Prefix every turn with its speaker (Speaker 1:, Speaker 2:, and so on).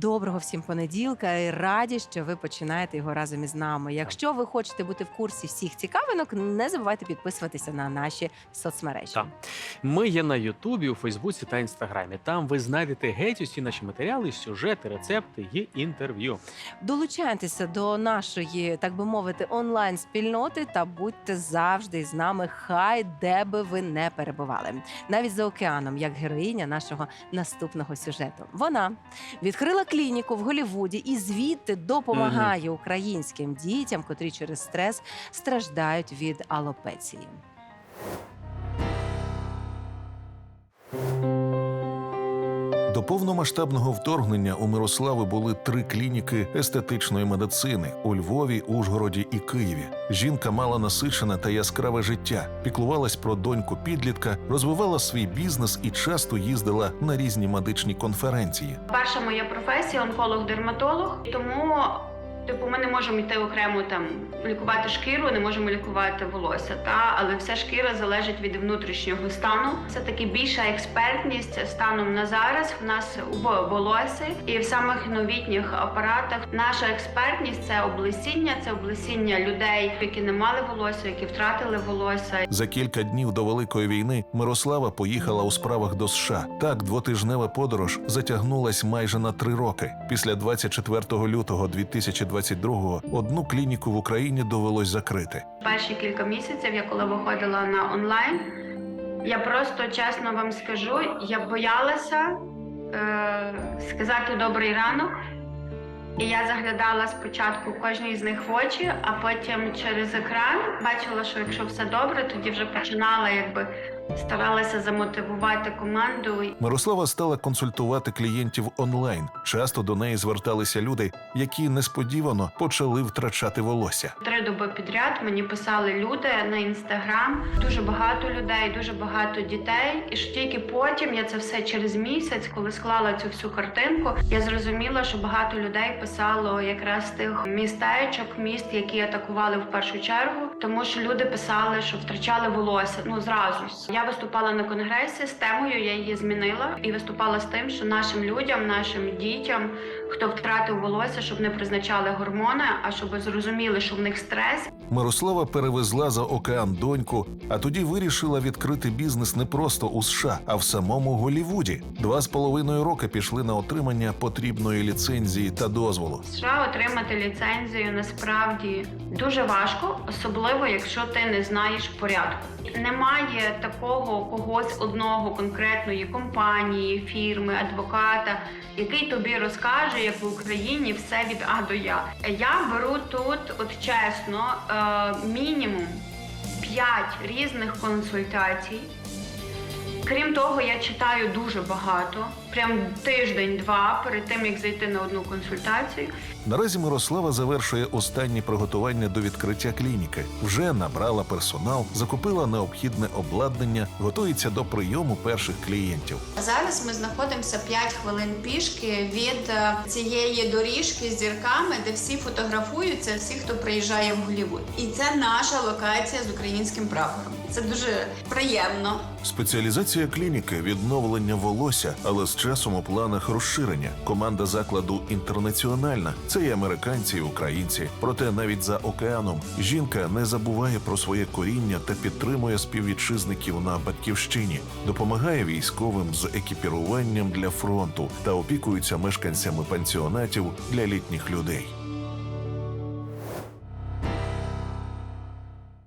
Speaker 1: Доброго всім понеділка і раді, що ви починаєте його разом із нами. Якщо ви хочете бути в курсі всіх цікавинок, не забувайте підписуватися на наші соцмережі.
Speaker 2: Так. Ми є на Ютубі, у Фейсбуці та Інстаграмі. Там ви знайдете геть усі наші матеріали, сюжети, рецепти і інтерв'ю.
Speaker 1: Долучайтеся до нашої, так би мовити, онлайн спільноти та будьте завжди з нами, хай де би ви не перебували, навіть за океаном, як героїня нашого наступного сюжету. Вона відкрила клініку в Голівуді і звідти допомагає українським дітям, котрі через стрес страждають від алопеції.
Speaker 3: До повномасштабного вторгнення у Мирослави були три клініки естетичної медицини у Львові, Ужгороді і Києві. Жінка мала насичене та яскраве життя, піклувалась про доньку підлітка, розвивала свій бізнес і часто їздила на різні медичні конференції.
Speaker 4: Перша моя професія онколог-дерматолог, тому типу ми не можемо йти окремо там лікувати шкіру, не можемо лікувати волосся. Та але вся шкіра залежить від внутрішнього стану. Це таки більша експертність станом на зараз. В нас у волосі і в самих новітніх апаратах. Наша експертність це облесіння, це облесіння людей, які не мали волосся, які втратили волосся.
Speaker 3: За кілька днів до великої війни Мирослава поїхала у справах до США. Так, двотижнева подорож затягнулась майже на три роки. Після 24 лютого 2022-го одну клініку в Україні довелось закрити.
Speaker 4: Перші кілька місяців, я коли виходила на онлайн, я просто чесно вам скажу, я боялася е, сказати добрий ранок. І я заглядала спочатку кожній з них в очі, а потім через екран бачила, що якщо все добре, тоді вже починала якби старалася замотивувати команду.
Speaker 3: Мирослава стала консультувати клієнтів онлайн. Часто до неї зверталися люди, які несподівано почали втрачати волосся.
Speaker 4: Три доби підряд мені писали люди на інстаграм. Дуже багато людей, дуже багато дітей. І що тільки потім я це все через місяць, коли склала цю всю картинку, я зрозуміла, що багато людей писало якраз тих містечок, міст, які атакували в першу чергу, тому що люди писали, що втрачали волосся. Ну зразу ж. Я виступала на конгресі з темою. Я її змінила і виступала з тим, що нашим людям, нашим дітям, хто втратив волосся, щоб не призначали гормони, а щоб зрозуміли, що в них стрес,
Speaker 3: Мирослава перевезла за океан доньку, а тоді вирішила відкрити бізнес не просто у США, а в самому Голівуді. Два з половиною роки пішли на отримання потрібної ліцензії та дозволу.
Speaker 4: США отримати ліцензію насправді дуже важко, особливо якщо ти не знаєш порядку. Немає такого когось одного конкретної компанії, фірми, адвоката, який тобі розкаже, як в Україні все від А до Я. Я беру тут, от чесно, е, мінімум 5 різних консультацій. Крім того, я читаю дуже багато, прям тиждень-два перед тим як зайти на одну консультацію.
Speaker 3: Наразі Мирослава завершує останні приготування до відкриття клініки. Вже набрала персонал, закупила необхідне обладнання, готується до прийому перших клієнтів.
Speaker 4: Зараз ми знаходимося 5 хвилин пішки від е, цієї доріжки з зірками, де всі фотографуються, всі, хто приїжджає в Голлівуд. І це наша локація з українським прапором. Це дуже приємно.
Speaker 3: Спеціалізація клініки відновлення волосся, але з часом у планах розширення. Команда закладу інтернаціональна. Це і американці, і українці. Проте навіть за океаном жінка не забуває про своє коріння та підтримує співвітчизників на батьківщині, допомагає військовим з екіпіруванням для фронту та опікується мешканцями пансіонатів для літніх людей.